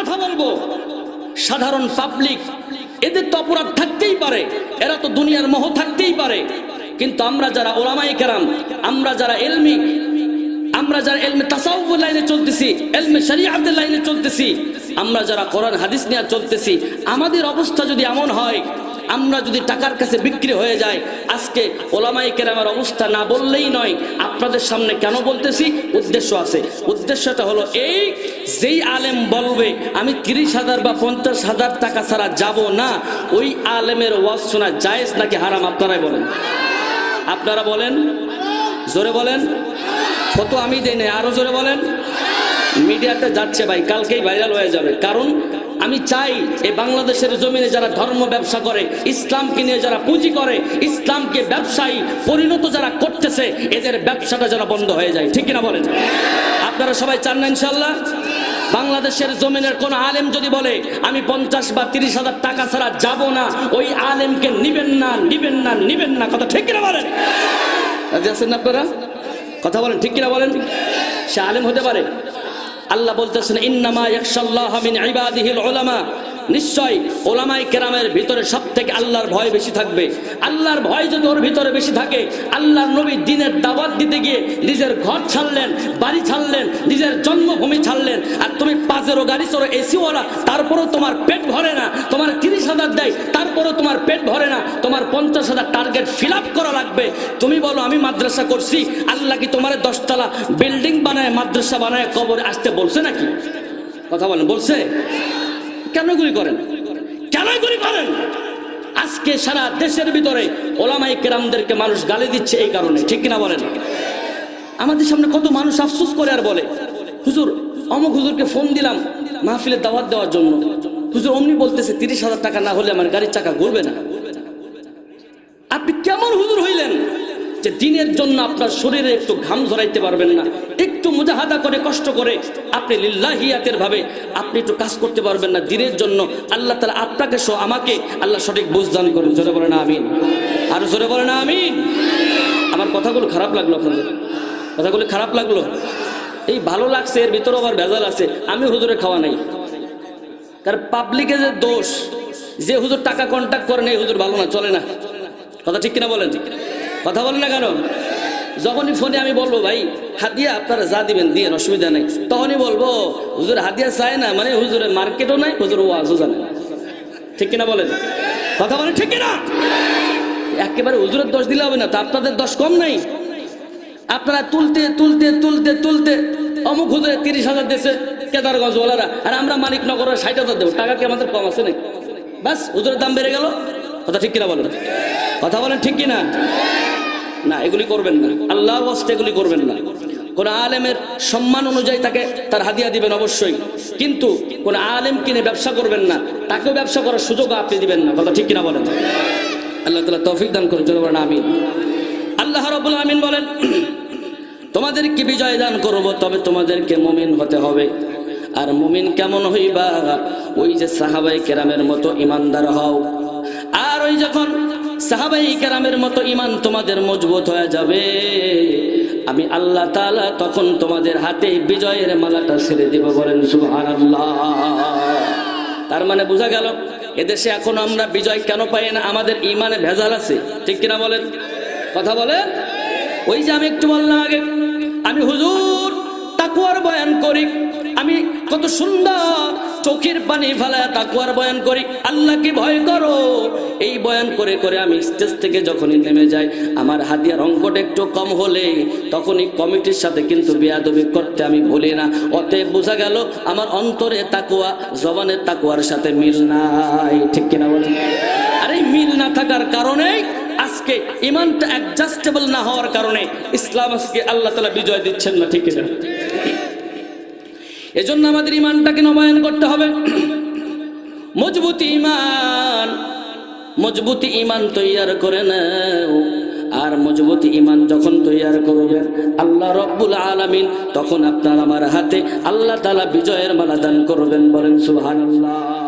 কথা বলব? সাধারণ পাবলিক এদের তো অপরাধ থাকতেই পারে। এরা তো দুনিয়ার মোহ থাকতেই পারে। কিন্তু আমরা যারা ওলামাই কেরাম, আমরা যারা এলমি, আমরা যারা এলমে তাসাউফ লাইনে চলতেছি, এলমে শরিয়াতের লাইনে চলতেছি, আমরা যারা কোরআন, হাদিস নিয়ে চলতেছি, আমাদের অবস্থা যদি এমন হয় আমরা যদি টাকার কাছে বিক্রি হয়ে যায় আজকে ওলামাই কেরামের অবস্থা না বললেই নয়, আপনাদের সামনে কেন বলতেছি? উদ্দেশ্য আছে। উদ্দেশ্যটা হলো এই, যেই আলেম বলবে, আমি তিরিশ হাজার বা পঞ্চাশ হাজার টাকা ছাড়া যাব না, ওই আলেমের ওয়াজ শোনা জায়েজ নাকি হারাম, আপনারাই বলেন। আপনারা বলেন? জোরে বলেন? ফটো আমি দেই নাই, আরও জোরে বলেন? মিডিয়াতে যাচ্ছে ভাই, কালকেই ভাইরাল হয়ে যাবে। কারণ আমি চাই এই বাংলাদেশের জমিনে যারা ধর্ম ব্যবসা করে, ইসলামকে নিয়ে যারা পুঁজি করে, ইসলামকে ব্যবসায়ী পরিণত যারা করতেছে, এদের ব্যবসাটা যেন বন্ধ হয়ে যায়। ঠিক কিনা বলেন? আপনারা সবাই চান না ইনশাল্লাহ বাংলাদেশের জমিনের কোন আলেম যদি বলে, আমি পঞ্চাশ বা তিরিশ হাজার টাকা ছাড়া যাব না, ওই আলেমকে নিবেন না নিবেন না নিবেন না। কথা ঠিক কিনা বলেন? আছেন আপনারা? কথা বলেন, ঠিক কিনা বলেন? সে আলেম হতে পারে। আল্লাহ বলতেছেন, ইন্নামা ইয়াকশাল্লাহ মিন ইবাদিহিল উলামা। নিশ্চয় ওলামাই কেরামের ভিতরে সব থেকে আল্লাহর ভয় বেশি থাকবে। আল্লাহর ভয় যদি ওর ভিতরে বেশি থাকে, আল্লাহর নবী দিনের দাওয়াত দিতে গিয়ে নিজের ঘর ছাড়লেন, বাড়ি ছাড়লেন, নিজের জন্মভূমি ছাড়লেন, আর তুমি পাঁচেরও গাড়ি চড়ো, এসিওয়ালা, তারপরেও তোমার পেট ভরে না, তোমার তিরিশ হাজার দেয়, তারপরেও তোমার পেট ভরে না, তোমার পঞ্চাশ হাজার টার্গেট ফিল করা লাগবে। তুমি বলো, আমি মাদ্রাসা করছি, আল্লাহ কি তোমার দশতলা বিল্ডিং বানায়, মাদ্রাসা বানায়, কবরে আসতে বলছে নাকি? কথা বলেন, বলছে? কেন গুলি করেন? কেন গুলি করেন? আজকে সারা দেশের ভিতরে ওলামাই কেরামদেরকে মানুষ গালি দিচ্ছে এই কারণে, ঠিক কিনা বলেন? আমাদের সামনে কত মানুষ আফসোস করে আর বলে, হুজুর, অমুক হুজুরকে ফোন দিলাম মাহফিলে দাওয়াত দেওয়ার জন্য। হুজুর অমনি বলতেছে, তিরিশ হাজার টাকা না হলে আমার গাড়ির চাকা ঘুরবে না। আপনি কেমন হুজুর হইলেন যে দিনের জন্য আপনার শরীরে একটু ঘাম ঝরাইতে পারবেন না, একটু মুজাহাদা করে, কষ্ট করে আপনি লিল্লাহিয়াতের ভাবে আপনি একটু কাজ করতে পারবেন না দিনের জন্য। আল্লাহ তালা আপনাকে সহ আমাকে আল্লাহ সঠিক বুঝদান করুন। জোরে বলে না আমিন। আর জোরে বলে না আমিন। আমার কথাগুলো খারাপ লাগল আপনাদের। কথাগুলো খারাপ লাগল। এই ভালো লাগছে, এর ভিতরে আবার ভেজাল আছে। আমি হুজুরে খাওয়া নাই। কারণ পাবলিকে যে দোষ, যে হুজুর টাকা কন্ট্যাক্ট করে নেই, হুজুর ভালো না, চলে না। কথা ঠিক কিনা বলেন? কথা বলেন না কেন? যখনই ফোনে আমি বলব, ভাই, হাদিয়া আপনারা যা দিবেন দিয়ে অসুবিধা নেই। তখনই বলব, হুজুর হাদিয়া চায় না মানে হুজুরের মার্কেটও নাই, হুজুর ওয়াজও জানে ঠিক কিনা বলেন? কথা বলেন ঠিক কিনা? একেবারে হুজুরের দোষ দিলে হবে না, তো আপনাদের দোষ কম নাই। আপনারা তুলতে তুলতে তুলতে তুলতে অমুক হুজুরে তিরিশ হাজার দেশে কেদারগঞ্জ ওলারা আর আমরা মানিকনগরের ষাট হাজার দেবো, টাকা কি আমাদের কম আছে নাকি? ব্যাস হুজুরের দাম বেড়ে গেল? কথা ঠিক কিনা বলেন? কথা বলেন ঠিক কিনা? না, এগুলি করবেন না। আল্লাহ ওয়াস্তে এগুলি করবেন না। কোন আলেমের সম্মান অনুযায়ী তাকে তার হাদিয়া দিবেন অবশ্যই। কিন্তু কোন আলেম কিনে ব্যবসা করবেন না, তাকেও ব্যবসা করার সুযোগ আপনি দিবেন না। কথা ঠিক কিনা বলেন? আল্লাহ তালা তৌফিক দান করুন বলেন, আমিন। আল্লাহ রবুল আমিন বলেন, তোমাদেরকে বিজয় দান করব, তবে তোমাদেরকে মমিন হতে হবে। আর মুমিন কেমন হইবা? ওই যে সাহাবাই কেরামের মতো ইমানদার হও। আর ওই যখন সাহাবাই কেরামের মতো ইমান তোমাদের মজবুত হয়ে যাবে, আমি আল্লাহ তাআলা তখন তোমাদের হাতে বিজয়ের মালাটা ছেড়ে দিব বলেন সুবহানাল্লাহ। তার মানে বোঝা গেল, এদেশে এখন আমরা বিজয় কেন পাই না? আমাদের ইমানে ভেজাল আছে। ঠিক কিনা বলেন? কথা বলেন? ওই যে আমি একটু বললাম আগে, আমি হুজুর তাকুয়ার বয়ান করি। আমি কত সুন্দর চোখের পানি ফেলায় তাকুয়ার বয়ান করি। আল্লাহকে ভয় করো। এই বয়ান করে করে আমি স্টেজ থেকে যখনই নেমে যাই, আমার হাতিয়ার অঙ্কটা একটু কম হলে তখনই কমিটির সাথে কিন্তু বেয়াদবি করতে আমি ভুলি না। অতএব বোঝা গেল আমার অন্তরে তাকুয়া জবানের তাকুয়ার সাথে মিল নাই। ঠিক কিনা বলেন? আরে মিল না থাকার কারণে আজকে ইমানটা অ্যাডজাস্টেবল না হওয়ার কারণে ইসলাম আজকে আল্লাহ তালা বিজয় দিচ্ছেন না, ঠিক কিনা? এজন্য আমাদের ইমানটাকে নবায়ন করতে হবে। মজবুতি ইমান মজবুতি ইমান তৈয়ার করে নাও। আর মজবুত ইমান যখন তৈয়ার করবেন আল্লাহ রব্বুল আলামিন তখন আপনার আমার হাতে আল্লাহ তালা বিজয়ের মালা দান করবেন বলেন সুবহানাল্লাহ।